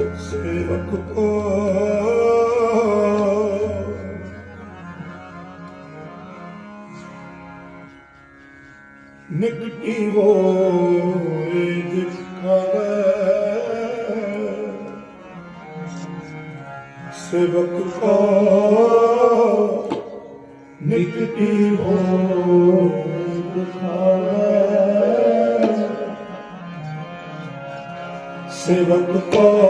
ਸਿਰ ਨਿਕਟੀ ਹੋਏ ਨਿਕਟੀ ਹੋਏ ਸੇਵਕ ਕੋ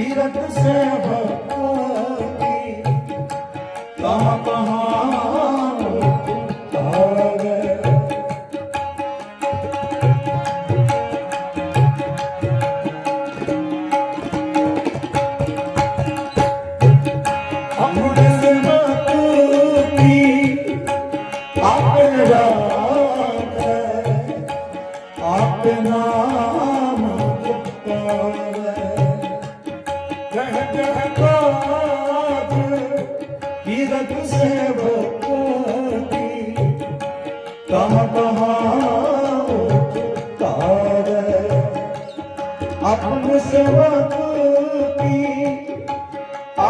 तीरथ से कहाँ कहाँ ਆਪਣਾ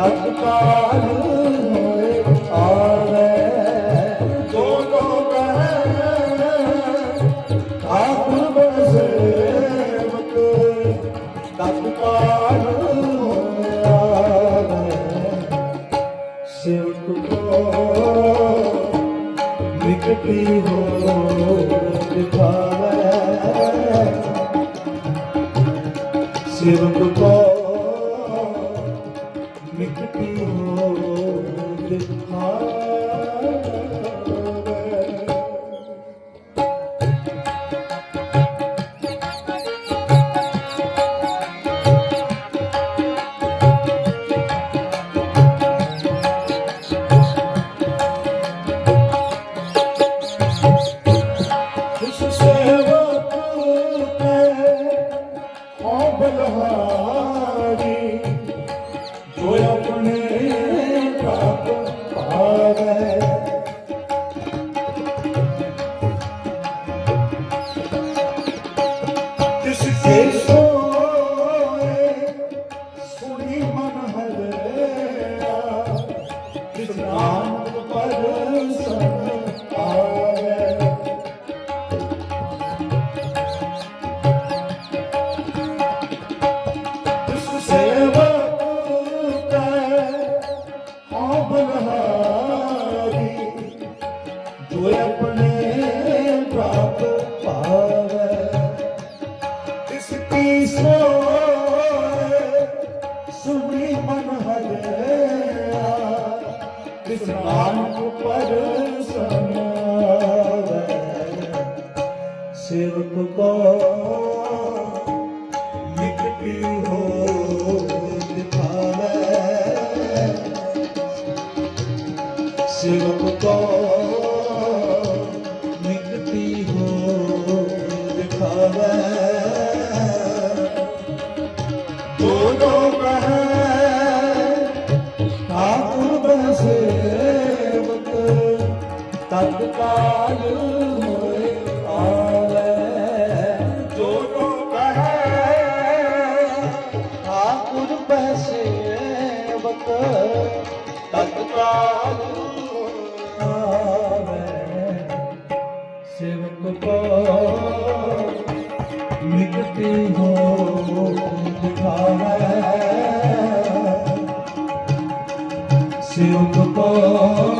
ਸਤਕਾਰ ਹੋਏ ਆਵੇ ਜੋ ਕੋ ਕਹੇ ਆਖਰ ਬਸੇਵਕ ਸਤਕਾਰ ਹੋਏ ਆਵੇ। ਸੇਵਕ ਕੋ ਵਿਕਟੀ ਹੋ ਦਿਖਾਵੇ ਸੇਵਕ Deus. ਤਿਸ ਨਾਨਕ ਪਰਸਨਾਵੇ ਸੇਵਕ ਹੋ ਦਿਖਾਵੇ। ਸੇਵਕ ਕੋ ਨਿਕਟੀ ਸਿਉਕ ਕੋ